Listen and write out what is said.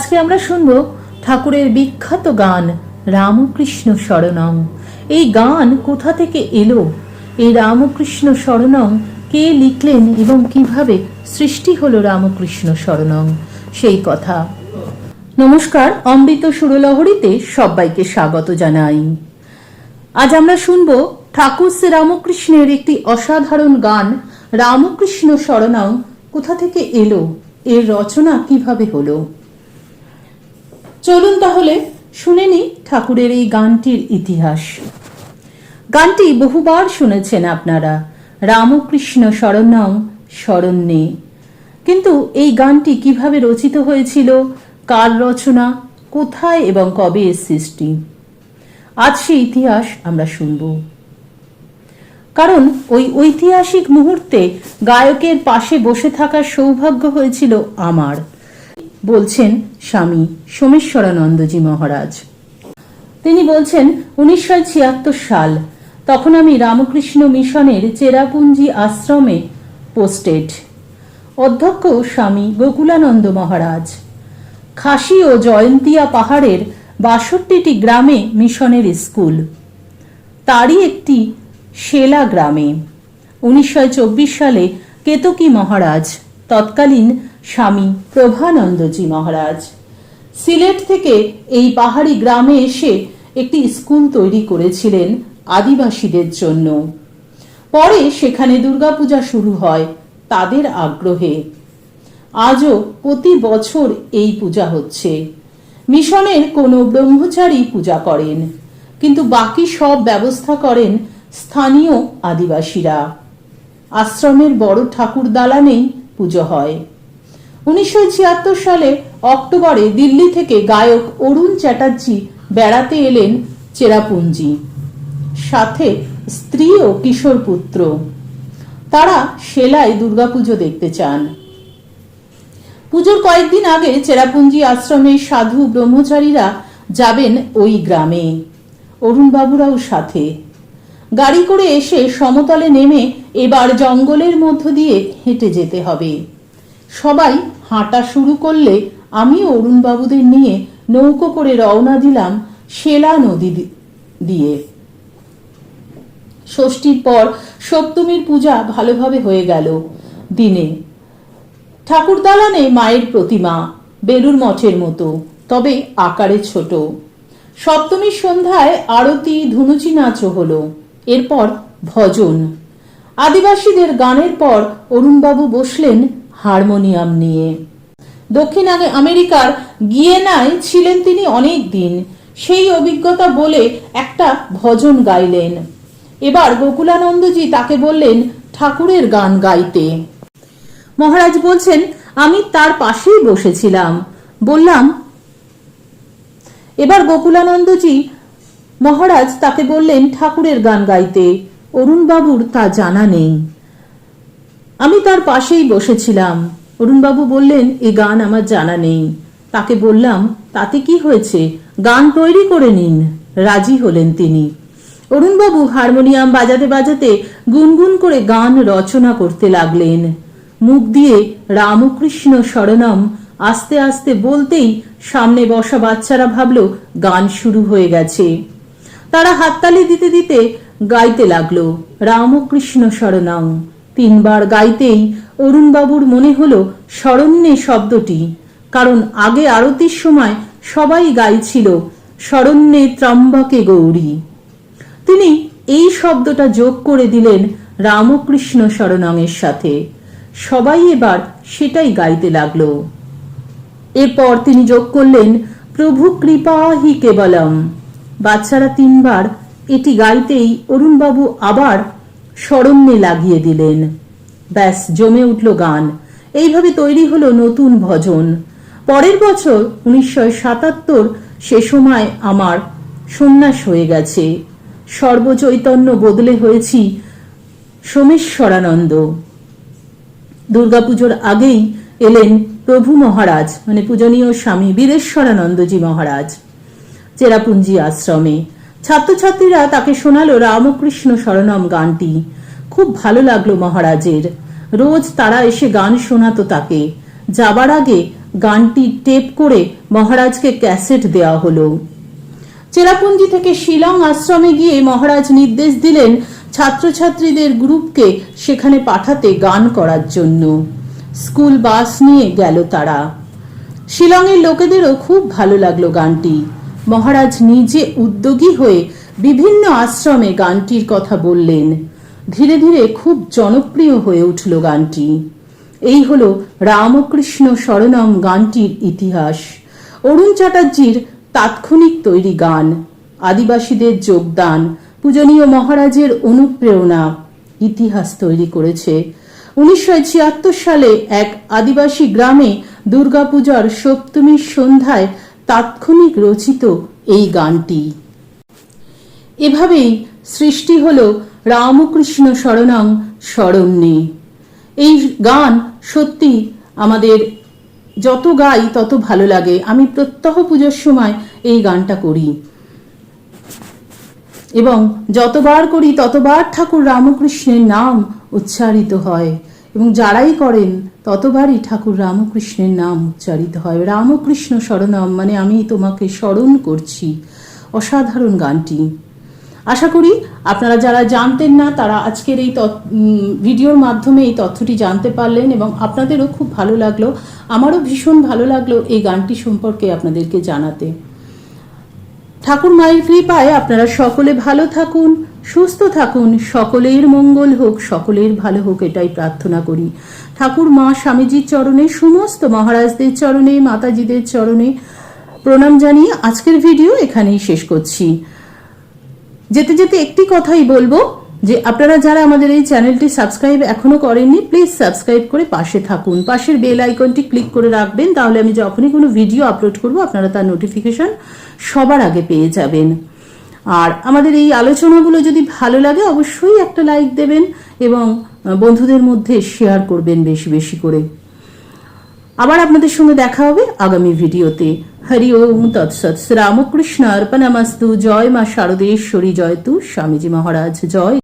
আজকে আমরা শুনব ঠাকুরের বিখ্যাত গান, রামকৃষ্ণ শরণং। এই গান কোথা থেকে এলো? এই রামকৃষ্ণ শরণং কে লিখলেন এবং কীভাবে সৃষ্টি হলো রামকৃষ্ণ শরণং? সেই কথা। নমস্কার, অমৃত সুরলহরীতে সবাইকে স্বাগত জানাই। আজ আমরা শুনব ঠাকুর শ্রী রামকৃষ্ণের একটি অসাধারণ গান, রামকৃষ্ণ শরণং কোথা থেকে এলো? এর রচনা কীভাবে হলো? চলুন তাহলে শুনে নি ঠাকুরের এই গানটির ইতিহাস। গানটি বহুবার শুনেছেন আপনারা। রামকৃষ্ণ শরণং শরণ্যে কিন্তু এই গানটি কীভাবে রচিত হয়েছিল, কার রচনা, কোথায় এবং কবে এর সৃষ্টি? আজ সে ইতিহাস আমরা শুনব। কারণ ওই ঐতিহাসিক মুহূর্তে গায়কের পাশে বসে থাকার সৌভাগ্য হয়েছিল আমার। বলছেন স্বামী সোমেশ্বরানন্দজি মহারাজ। তিনি বলছেন, উনিশশো ছিয়াত্তর সাল, তখন আমি রামকৃষ্ণ মিশনের চেরাপুঞ্জি আশ্রমে পোস্টেড। অধ্যক্ষ স্বামী গোকুলানন্দ মহারাজ। খাসি ও জয়ন্তিয়া পাহাড়ের বাষট্টিটি গ্রামে মিশনের স্কুল। তারই একটি শেলা গ্রামে। উনিশশো চব্বিশ সালে কেতকী মহারাজ তৎকালীন স্বামী প্রভানন্দজি মহারাজ। সিলেট থেকে এই পাহাড়ি গ্রামে এসে একটি স্কুল তৈরি করেছিলেন আদিবাসীদের জন্য। পরে সেখানে দুর্গাপূজা শুরু হয় তাদের আগ্রহে। আজও প্রতি বছর এই পূজা হচ্ছে। মিশনের কোনো ব্রহ্মচারী পূজা করেন, কিন্তু বাকি সব ব্যবস্থা করেন স্থানীয় আদিবাসীরা। আশ্রমের বড় ঠাকুর দালানেই পুজো হয়। উনিশশো ছিয়াত্তর সালে অক্টোবরে দিল্লি থেকে গায়ক অরুণ চ্যাটার্জি বেড়াতে এলেন চেরাপুঞ্জি। সাথে স্ত্রী ও কিশোর পুত্র। তারা সেলায় দুর্গাপুজো দেখতে চান। পুজোর কয়েকদিন আগে চেরাপুঞ্জি আশ্রমে সাধু ব্রহ্মচারীরা যাবেন ওই গ্রামে। অরুণবাবুরাও সাথে। গাড়ি করে এসে সমতলে নেমে এবার জঙ্গলের মধ্য দিয়ে হেঁটে যেতে হবে। সবাই হাঁটা শুরু করলে আমি অরুণবাবুদের নিয়ে নৌকো করে রওনা দিলাম শেলা নদী দিয়ে। ষষ্ঠীর পর সপ্তমীর পূজা ভালোভাবে হয়ে গেল দিনে। ঠাকুর দালানে মায়ের প্রতিমা বেলুর মঠের মতো, তবে আকারে ছোট। সপ্তমীর সন্ধ্যায় আরতি, ধুনুচি নাচও হলো। এরপর ভজন। আদিবাসীদের গানের পর অরুণবাবু বসলেন হারমোনিয়াম নিয়ে। দক্ষিণ আমেরিকার গিয়েনায় ছিলেন তিনি অনেক দিন সেই অভিজ্ঞতা বলে একটা ভজন গাইলেন। এবার গোকুলানন্দজি তাকে বললেন, ঠাকুরের গান গাইতে। মহারাজ বলছেন, আমি তার পাশেই বসেছিলাম। বললাম, এবার গোকুলানন্দজি, মহারাজ তাকে বললেন, ঠাকুরের গান গাইতে। অরুণবাবুর তা জানা নেই। আমি তার পাশেই বসেছিলাম। অরুণবাবু বললেন, এ গান আমার জানা নেই। তাকে বললাম, তাতে কি হয়েছে? গান তৈরি করে নিন। রাজি হলেন তিনি। অরুণবাবু হারমোনিয়াম বাজাতে বাজাতে গুনগুন করে গান রচনা করতে লাগলেন। মুখ দিয়ে রামকৃষ্ণ শরণম আস্তে আস্তে বলতেই সামনে বসা বাচ্চারা ভাবল, গান শুরু হয়ে গেছে। তারা হাততালি দিতে দিতে গাইতে লাগল, রামকৃষ্ণ শরণং তিনবার গাইতেই অরুণবাবুর মনে হলো শরণ্যে শব্দটি, কারণ আগে আরতির সময় সবাই গাইছিল, শরণ্যে ত্রম্বকে গৌরী। তিনি এই শব্দটা যোগ করে দিলেন রামকৃষ্ণ শরণংয়ের সাথে। সবাই এবার সেটাই গাইতে লাগল। এরপর তিনি যোগ করলেন, প্রভু কৃপা হি কেবলম। বাচ্চারা তিনবার এটি গাইতেই অরুণবাবু আবার স্মরণ্যে লাগিয়ে দিলেন। ব্যাস, জমে উঠল গান। এইভাবে তৈরি হলো নতুন ভজন। পরের বছর উনিশশো সাতাত্তর সে সময় আমার সন্ন্যাস হয়ে গেছে। সর্বচৈতন্য বদলে হয়েছি সোমেশ্বরানন্দ। দুর্গাপুজোর আগেই এলেন প্রভু মহারাজ মানে পূজনীয় স্বামী বীরেশ্বরানন্দজি মহারাজ, চেরাপুঞ্জি আশ্রমে। ছাত্রছাত্রীরা তাকে শোনালো রামকৃষ্ণ শরণম গানটি। খুব ভালো লাগল মহারাজের। রোজ তারা এসে গান শোনাতো তাকে। যাবার আগে গানটি টেপ করে মহারাজকে ক্যাসেট দেওয়া হলো। চেরাপুঞ্জি থেকে শিলং আশ্রমে গিয়ে মহারাজ নির্দেশ দিলেন ছাত্রছাত্রীদের গ্রুপকে সেখানে পাঠাতে গান করার জন্য। স্কুল বাস নিয়ে গেল তারা। শিলংয়ের লোকেদেরও খুব ভালো লাগল গানটি। মহারাজ নিজে উদ্যোগী হয়ে বিভিন্ন আশ্রমে গানটির কথা বললেন। ধীরে ধীরে খুব জনপ্রিয় হয়ে উঠল গানটি। এই হলো রামকৃষ্ণ শরণম গানটির ইতিহাস। অরুণ চ্যাটার্জির তাৎক্ষণিক তৈরি গান, আদিবাসীদের যোগদান, পূজনীয় মহারাজের অনুপ্রেরণা ইতিহাস তৈরি করেছে। উনিশশো ছিয়াত্তর সালে এক আদিবাসী গ্রামে দুর্গাপূজার সপ্তমীর সন্ধ্যায় তাৎক্ষণিক রচিত এই গানটি। এভাবেই সৃষ্টি হল রামকৃষ্ণ শরণং শরণ্যে। এই গান সত্যি আমাদের যত গাই তত ভালো লাগে। আমি প্রত্যহ পুজোর সময় এই গানটা করি। এবং যতবার করি ততবার ঠাকুর রামকৃষ্ণের নাম উচ্চারিত হয়। এবং যারাই করেন, ততবারই ঠাকুর রামকৃষ্ণের নাম উচ্চারিত হয়। রামকৃষ্ণ শরণম মানে আমি তোমাকে স্মরণ করছি। অসাধারণ গানটি। আশা করি আপনারা যারা জানতেন না, তারা আজকের এই ভিডিওর মাধ্যমে এই তথ্যটি জানতে পারলেন এবং আপনাদেরও খুব ভালো লাগল। আমারও ভীষণ ভালো লাগল এই গানটি সম্পর্কে আপনাদেরকে জানাতে। ঠাকুর মায়ের কৃপায় আপনারা সকলে ভালো থাকুন। সুস্থ থাকুন, সকলের মঙ্গল হোক, সকলের ভালো হোক, এটাই প্রার্থনা করি। ঠাকুর মা স্বামীজির চরণে, সমস্ত মহারাজদের চরণে, মাতাজিদের চরণে প্রণাম জানিয়ে আজকের ভিডিও এখানেই শেষ করছি। যেতে যেতে একটি কথাই বলব, যে আপনারা যারা আমাদের এই চ্যানেলটি সাবস্ক্রাইব এখনও করেননি, প্লিজ সাবস্ক্রাইব করে পাশে থাকুন। পাশের বেল আইকনটি ক্লিক করে রাখবেন, তাহলে আমি যখনই কোনো ভিডিও আপলোড করব, আপনারা তার নোটিফিকেশন সবার আগে পেয়ে যাবেন। আর আমাদের এই আলোচনাগুলো যদি ভালো লাগে, অবশ্যই একটা লাইক দেবেন এবং বন্ধুদের মধ্যে শেয়ার করবেন বেশি বেশি করে। আবার আপনাদের সঙ্গে দেখা হবে আগামী ভিডিওতে। হরি ওম তৎসৎ রামকৃষ্ণ অর্পণামাস্তু। জয় মা শারদেশ্বরী, জয় তু স্বামীজি মহারাজ, জয়।